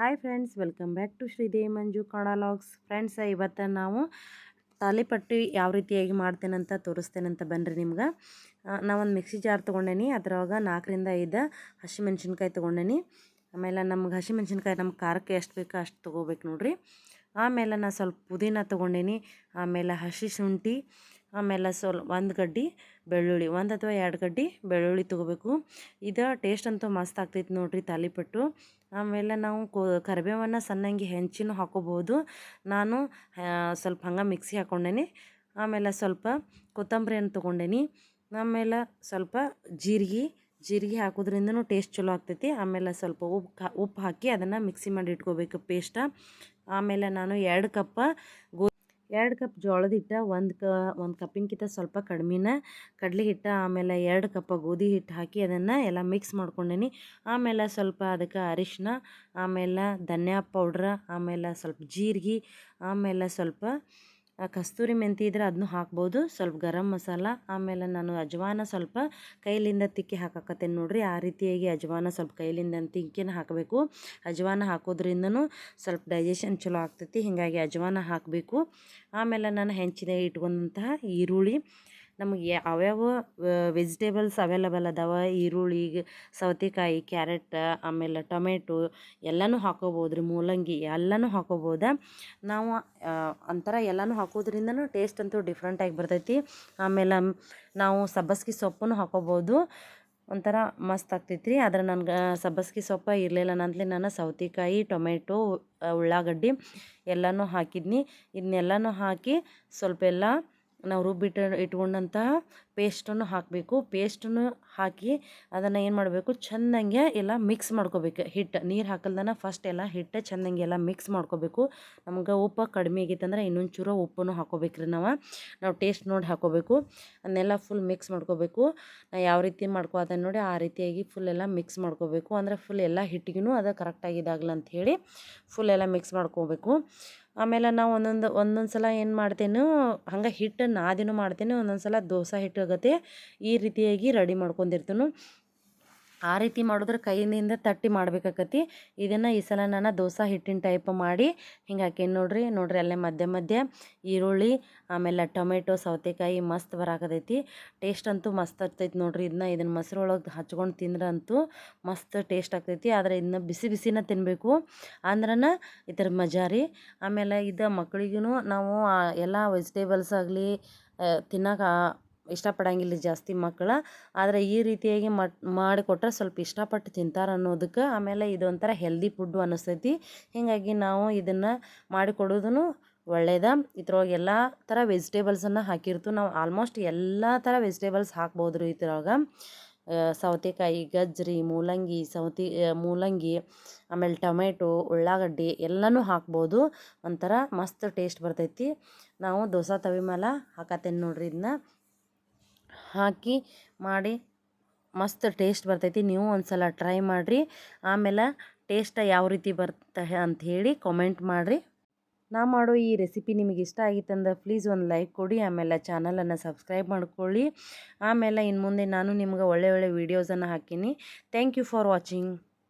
Hi friends, welcome back to Sridevi Manju ಕಾಣಾಲಾಗ್ಸ್ logs. Friends ಇವತ್ತು ನಾವು ತಾಲಿಪಟ್ಟಿ ಯಾವ ರೀತಿಯಾಗಿ ಮಾಡ್ತೇನಂತ ತೋರಿಸ್ತೇನಂತ ಬನ್ನಿರಿ ನಿಮ್ಗೆ. ನಾವೊಂದು ಮಿಕ್ಸಿ ಜಾರ್ ತೊಗೊಂಡೇನಿ, ಅದ್ರೊಳಗೆ ನಾಲ್ಕರಿಂದ ಐದು ಹಸಿಮೆಣ್ಸಿನ್ಕಾಯಿ ತೊಗೊಂಡೇನಿ. ಆಮೇಲೆ ನಮ್ಗೆ ಹಸಿಮೆಣ್ಸಿನ್ಕಾಯಿ ನಮ್ಮ ಖಾರಕ್ಕೆ ಎಷ್ಟು ಬೇಕೋ ಅಷ್ಟು ತೊಗೋಬೇಕು ನೋಡಿರಿ. ಆಮೇಲೆ ನಾನು ಸ್ವಲ್ಪ ಪುದೀನ ತೊಗೊಂಡೇನಿ, ಆಮೇಲೆ ಹಸಿ ಶುಂಠಿ ಆಮೇಲೆ ಸೊಲ್ ಒಂದು ಗಡ್ಡಿ ಬೆಳ್ಳುಳ್ಳಿ, ಒಂದು ಅಥವಾ ಎರಡು ಗಡ್ಡಿ ಬೆಳ್ಳುಳ್ಳಿ ತೊಗೋಬೇಕು. ಇದು ಟೇಸ್ಟ್ ಅಂತೂ ಮಸ್ತ್ ಆಗ್ತೈತಿ ನೋಡಿರಿ ತಾಲಿಪಟ್ಟು. ಆಮೇಲೆ ನಾವು ಕೋ, ಕರಿಬೇವನ್ನು ಸಣ್ಣಂಗೆ ಹೆಂಚಿನೂ ಹಾಕೋಬೋದು ನಾನು ಸ್ವಲ್ಪ ಹಂಗೆ ಮಿಕ್ಸಿ ಹಾಕ್ಕೊಂಡೇನಿ ಆಮೇಲೆ ಸ್ವಲ್ಪ ಕೊತ್ತಂಬರಿಯನ್ನು ತೊಗೊಂಡೇನಿ. ಆಮೇಲೆ ಸ್ವಲ್ಪ ಜೀರಿಗೆ ಜೀರಿಗೆ ಹಾಕೋದ್ರಿಂದನೂ ಟೇಸ್ಟ್ ಚಲೋ ಆಗ್ತೈತಿ. ಆಮೇಲೆ ಸ್ವಲ್ಪ ಉಪ್ಪು ಉಪ್ಪು ಹಾಕಿ ಅದನ್ನು ಮಿಕ್ಸಿ ಮಾಡಿ ಇಟ್ಕೋಬೇಕು ಪೇಸ್ಟ ಆಮೇಲೆ ನಾನು ಎರಡು ಕಪ್ಪ ಗೋ ಎರಡು ಕಪ್ ಜೋಳದ ಹಿಟ್ಟು, ಒಂದು ಕ, ಒಂದು ಕಪ್ಪಿನಕಿಂತ ಸ್ವಲ್ಪ ಕಡಿಮೆನ ಕಡಲೆ ಹಿಟ್ಟು, ಆಮೇಲೆ ಎರಡು ಕಪ್ಪ ಗೋಧಿ ಹಿಟ್ಟು ಹಾಕಿ ಅದನ್ನು ಎಲ್ಲ ಮಿಕ್ಸ್ ಮಾಡ್ಕೊಂಡೇನಿ. ಆಮೇಲೆ ಸ್ವಲ್ಪ ಅದಕ್ಕೆ ಅರಿಶಿನ ಆಮೇಲೆ ಧನ್ಯಾ ಪೌಡ್ರ ಆಮೇಲೆ ಸ್ವಲ್ಪ ಜೀರಿಗೆ, ಆಮೇಲೆ ಸ್ವಲ್ಪ ಕಸ್ತೂರಿ ಮೆಂತಿ ಇದ್ರೆ ಅದನ್ನು ಹಾಕ್ಬೋದು. ಸ್ವಲ್ಪ ಗರಂ ಮಸಾಲ, ಆಮೇಲೆ ನಾನು ಅಜ್ವಾನ ಸ್ವಲ್ಪ ಕೈಲಿಂದ ತಿಕ್ಕಿ ಹಾಕಕತ್ತೇನೆ ನೋಡಿರಿ. ಆ ರೀತಿಯಾಗಿ ಅಜ್ವಾನ ಸ್ವಲ್ಪ ಕೈಲಿಂದ ತಿಕ್ಕಿನ ಹಾಕಬೇಕು. ಅಜ್ವಾನ ಹಾಕೋದ್ರಿಂದನೂ ಸ್ವಲ್ಪ ಡೈಜೆಷನ್ ಚಲೋ ಆಗ್ತೈತಿ, ಹೀಗಾಗಿ ಅಜ್ವಾನ ಹಾಕಬೇಕು. ಆಮೇಲೆ ನಾನು ಹೆಂಚಿನ ಇಟ್ಕೊಂಡಂತಹ ಈರುಳ್ಳಿ ನಮಗೆ ಯಾವ್ಯಾವ ವೆಜಿಟೇಬಲ್ಸ್ ಅವೈಲಬಲ್ ಅದಾವ. ಈರುಳ್ಳಿ, ಸೌತೆಕಾಯಿ, ಕ್ಯಾರೆಟ್, ಆಮೇಲೆ ಟೊಮೆಟೊ ಎಲ್ಲನೂ ಹಾಕೋಬೋದು ರೀ, ಮೂಲಂಗಿ ಎಲ್ಲನೂ ಹಾಕೋಬೋದು. ನಾವು ಒಂಥರ ಎಲ್ಲನೂ ಹಾಕೋದ್ರಿಂದನೂ ಟೇಸ್ಟ್ ಅಂತೂ ಡಿಫ್ರೆಂಟಾಗಿ ಬರ್ತೈತಿ. ಆಮೇಲೆ ನಾವು ಸಬ್ಬಸ್ಗೆ ಸೊಪ್ಪನ್ನು ಹಾಕೋಬೋದು. ಒಂಥರ ಮಸ್ತ್ ಆಗ್ತೈತಿ ರೀ ಆದ್ರೆ ನನ್ಗೆ ಸಬ್ಬಸ್ಗೆ ಸೊಪ್ಪು ಇರಲಿಲ್ಲ ನಂತಲೇ ನಾನು ಸೌತೆಕಾಯಿ, ಟೊಮೆಟೊ ಉಳ್ಳಾಗಡ್ಡಿ ಎಲ್ಲನೂ ಹಾಕಿದ್ನಿ. ಇದನ್ನೆಲ್ಲನೂ ಹಾಕಿ ಸ್ವಲ್ಪ ಎಲ್ಲ ನಾವು ರುಬ್ಬಿಟ್ಟು ಇಟ್ಕೊಂಡಂತಹ ಪೇಸ್ಟನ್ನು ಹಾಕಬೇಕು. ಪೇಸ್ಟನ್ನು ಹಾಕಿ ಅದನ್ನು ಏನು ಮಾಡಬೇಕು? ಚೆಂದಂಗೆ ಎಲ್ಲ ಮಿಕ್ಸ್ ಮಾಡ್ಕೋಬೇಕು. ಹಿಟ್ಟು ನೀರು ಹಾಕಲ್ದನ ಫಸ್ಟ್ ಎಲ್ಲ ಹಿಟ್ಟು ಚೆಂದಂಗೆ ಎಲ್ಲ ಮಿಕ್ಸ್ ಮಾಡ್ಕೋಬೇಕು. ನಮ್ಗೆ ಉಪ್ಪು ಕಡಿಮೆ ಆಗಿತ್ತಂದ್ರೆ ಇನ್ನೊಂದು ಚೂರು ಉಪ್ಪನ್ನು ಹಾಕೋಬೇಕ್ರಿ ನಾವು. ನಾವು ಟೇಸ್ಟ್ ನೋಡಿ ಹಾಕೋಬೇಕು ಅದನ್ನೆಲ್ಲ ಫುಲ್ ಮಿಕ್ಸ್ ಮಾಡ್ಕೋಬೇಕು. ನಾ ಯಾವ ರೀತಿ ಮಾಡ್ಕೋತ ನೋಡಿ, ಆ ರೀತಿಯಾಗಿ ಫುಲ್ ಎಲ್ಲ ಮಿಕ್ಸ್ ಮಾಡ್ಕೋಬೇಕು. ಅಂದರೆ ಫುಲ್ ಎಲ್ಲ ಹಿಟ್ಟಿಗೂ ಅದು ಕರೆಕ್ಟಾಗಿ ಇದಾಗಲ್ಲ ಅಂಥೇಳಿ ಫುಲ್ ಎಲ್ಲ ಮಿಕ್ಸ್ ಮಾಡ್ಕೋಬೇಕು. ಆಮೇಲೆ ನಾವು ಒಂದೊಂದು ಒಂದೊಂದು ಸಲ ಏನು ಮಾಡ್ತೇನೆ, ಹಂಗೆ ಹಿಟ್ಟು ನಾದಿನೂ ಮಾಡ್ತೇನೆ, ಒಂದೊಂದು ಸಲ ದೋಸೆ ಹಿಟ್ಟು ಆಗತ್ತೆ, ಈ ರೀತಿಯಾಗಿ ರೆಡಿ ಮಾಡ್ಕೊಂಡಿರ್ತೇನೆ. ಆ ರೀತಿ ಮಾಡಿದ್ರೆ ಕೈಯಿಂದ ತಟ್ಟಿ ಮಾಡ್ಬೇಕಾಕತಿ. ಇದನ್ನು ಈ ಸಲ ನಾನು ದೋಸೆ ಹಿಟ್ಟಿನ ಟೈಪ್ ಮಾಡಿ, ಹಿಂಗೆ ಹಾಕೇನಿ ನೋಡ್ರಿ ನೋಡ್ರಿ ಅಲ್ಲೇ ಮಧ್ಯೆ ಮಧ್ಯೆ ಈರುಳ್ಳಿ, ಆಮೇಲೆ ಟೊಮೆಟೊ, ಸೌತೆಕಾಯಿ ಮಸ್ತ್ ಬರಾಕತೈತಿ. ಟೇಸ್ಟ್ ಅಂತೂ ಮಸ್ತ್ ಆಗ್ತೈತಿ ನೋಡ್ರಿ ಇದನ್ನ ಇದನ್ನ ಮೊಸರೊಳಗೆ ಹಚ್ಕೊಂಡು ತಿಂದ್ರೆ ಅಂತೂ ಮಸ್ತ್ ಟೇಸ್ಟ್ ಆಗ್ತೈತಿ. ಆದರೆ ಇದನ್ನ ಬಿಸಿ ಬಿಸಿನ ತಿನ್ನಬೇಕು ಅಂದ್ರನ ಈ ಥರ ಮಜಾರಿ ಆಮೇಲೆ ಇದು ಮಕ್ಳಿಗೂ ನಾವು ಎಲ್ಲ ವೆಜಿಟೇಬಲ್ಸ್ ಆಗಲಿ ತಿನ್ನೋಕೆ ಇಷ್ಟಪಡಂಗಿಲ್ಲ ಜಾಸ್ತಿ ಮಕ್ಕಳು ಆದರೆ ಈ ರೀತಿಯಾಗಿ ಮಾಡಿಕೊಟ್ರೆ ಸ್ವಲ್ಪ ಇಷ್ಟಪಟ್ಟು ತಿಂತಾರೆ ಅನ್ನೋದಕ್ಕೆ ಆಮೇಲೆ ಇದೊಂಥರ ಹೆಲ್ದಿ ಫುಡ್ಡು ಅನ್ನಿಸ್ತೈತಿ ಹೀಗಾಗಿ ನಾವು ಇದನ್ನು ಮಾಡಿಕೊಡೋದು ಒಳ್ಳೆಯದ ಇದ್ರೊಳಗೆ ಎಲ್ಲ ಥರ ವೆಜಿಟೇಬಲ್ಸನ್ನು ಹಾಕಿರ್ತು ನಾವು ಆಲ್ಮೋಸ್ಟ್ ಎಲ್ಲ ಥರ ವೆಜಿಟೇಬಲ್ಸ್ ಹಾಕ್ಬೋದು ರೀ ಇದ್ರೊಳಗೆ. ಸೌತೆಕಾಯಿ ಗಜ್ಜರಿ ಮೂಲಂಗಿ, ಸೌತೆ ಮೂಲಂಗಿ, ಆಮೇಲೆ ಟೊಮೆಟೊ, ಉಳ್ಳಾಗಡ್ಡಿ ಎಲ್ಲನೂ ಹಾಕ್ಬೋದು. ಒಂಥರ ಮಸ್ತ್ ಟೇಸ್ಟ್ ಬರ್ತೈತಿ. ನಾವು ದೋಸೆ ತವಿ ಮೇಲೆ ಹಾಕತ್ತೇನೆ ನೋಡ್ರಿ ಇದನ್ನ ಹಾಕಿ ಮಾಡಿ ಮಸ್ತ್ ಟೇಸ್ಟ್ ಬರ್ತೈತಿ. ನೀವು ಒಂದು ಸಲ ಟ್ರೈ ಮಾಡಿರಿ. ಆಮೇಲೆ ಟೇಸ್ಟ್ ಯಾವ ರೀತಿ ಬರ್ತ ಅಂತ ಹೇಳಿ ಕಾಮೆಂಟ್ ಮಾಡಿರಿ. ನಾ ಮಾಡೋ ಈ ರೆಸಿಪಿ ನಿಮಗೆ ಇಷ್ಟ ಆಗಿತ್ತಂದ್ರೆ ಪ್ಲೀಸ್ ಒಂದು ಲೈಕ್ ಕೊಡಿ, ಆಮೇಲೆ ಚಾನಲನ್ನು ಸಬ್ಸ್ಕ್ರೈಬ್ ಮಾಡ್ಕೊಳ್ಳಿ. ಆಮೇಲೆ ಇನ್ನು ಮುಂದೆ ನಾನು ನಿಮ್ಗೆ ಒಳ್ಳೆ ಒಳ್ಳೆ ವೀಡಿಯೋಸನ್ನು ಹಾಕೀನಿ. Thank you for watching